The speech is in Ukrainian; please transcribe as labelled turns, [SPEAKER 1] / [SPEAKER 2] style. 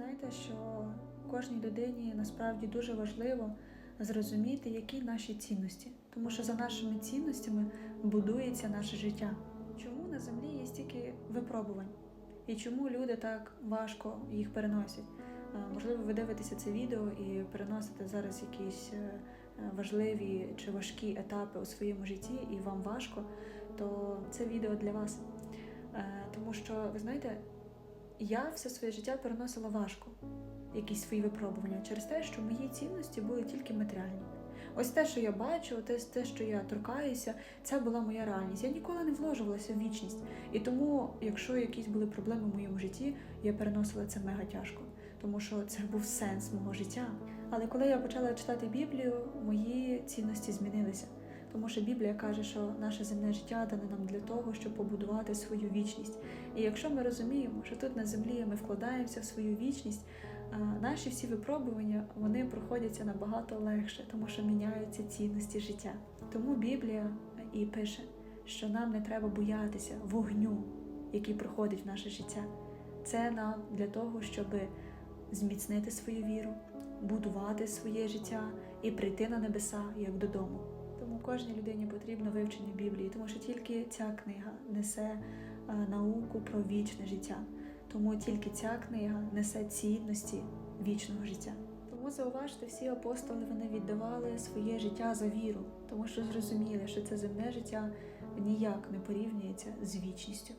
[SPEAKER 1] знаєте, що кожній людині насправді дуже важливо зрозуміти, які наші цінності, тому що за нашими цінностями будується наше життя. Чому на землі є стільки випробувань? І чому люди так важко їх переносять? Можливо, ви дивитеся це відео і переносите зараз якісь е, важливі чи важкі етапи у своєму житті, і вам важко, то це відео для вас. Е, Тому що, ви знаєте, я все своє життя переносила важко, якісь свої випробування, через те, що мої цінності були тільки матеріальні. Ось те, що я бачу, те, те, що я торкаюся, це була моя реальність. Я ніколи не вложувалася в вічність. І тому, якщо якісь були проблеми в моєму житті, я переносила це мега тяжко, тому що це був сенс мого життя. Але коли я почала читати Біблію, мої цінності змінилися. Тому що Біблія каже, що наше земне життя дане нам для того, щоб побудувати свою вічність. І якщо ми розуміємо, що тут на землі ми вкладаємося в свою вічність, наші всі випробування вони проходяться набагато легше, тому що міняються цінності життя. Тому Біблія і пише, що нам не треба боятися вогню, який проходить в наше життя. Це нам для того, щоб зміцнити свою віру, будувати своє життя і прийти на небеса як додому. Кожній людині потрібно вивчення Біблії, тому що тільки ця книга несе е, науку про вічне життя. Тому тільки ця книга несе цінності вічного життя. Тому зауважте, всі апостоли вони віддавали своє життя за віру, тому що зрозуміли, що це земне життя ніяк не порівнюється з вічністю.